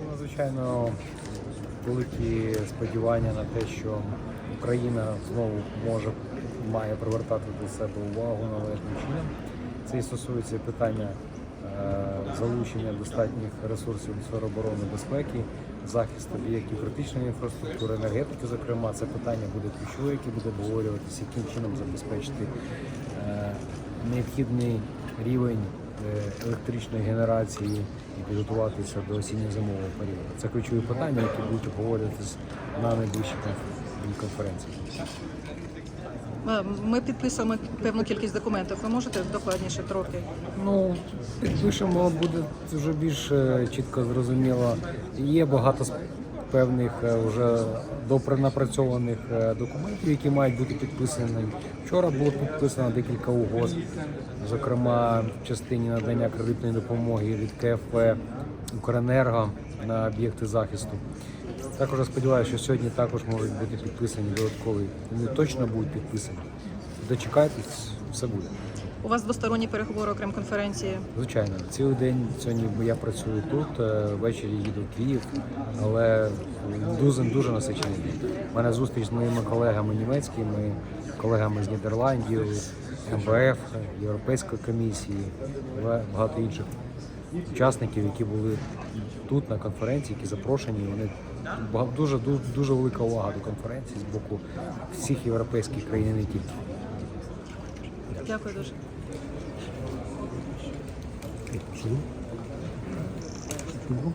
Ну, звичайно, великі сподівання на те, що Україна знову може має привертати до себе увагу належним чином. Це і стосується питання е, залучення достатніх ресурсів до сфери оборони безпеки, захист об'єктів критичної інфраструктури, енергетики. Зокрема, це питання буде ключове, яке буде обговорюватися, яким чином забезпечити необхідний рівень е, електричної генерації і підготуватися до осінньо-зимового періоду. Це ключові питання, які будуть обговорюватися на найближчій конференції. Е, Ми підписуємо певну кількість документів. Ви можете докладніше трохи? Ну, підпишемо, буде вже більш е, чітко зрозуміло. Є багато певних е, вже допринапрацьованих е, документів, які мають бути підписані. Вчора було підписано декілька угод, зокрема в частині надання кредитної допомоги від КФП Укренерго на об'єкти захисту. Також сподіваюся, що сьогодні також можуть бути підписані додаткові. Вони точно будуть підписані. Дочекайтесь, все буде. У вас двосторонні переговори окрім конференції. Звичайно, цілий день сьогодні я працюю тут, е, ввечері їду в Київ, але дуже дуже насичений день. У мене зустріч з моїми колегами німецькими, колегами з Нідерландів, МВФ, Європейської комісії, ба- багато інших учасників, які були тут на конференції, які запрошені. Вони дуже дуже, дуже велика увага до конференції з боку всіх європейських країн, не тільки. Дякую дуже. 그리고 그리고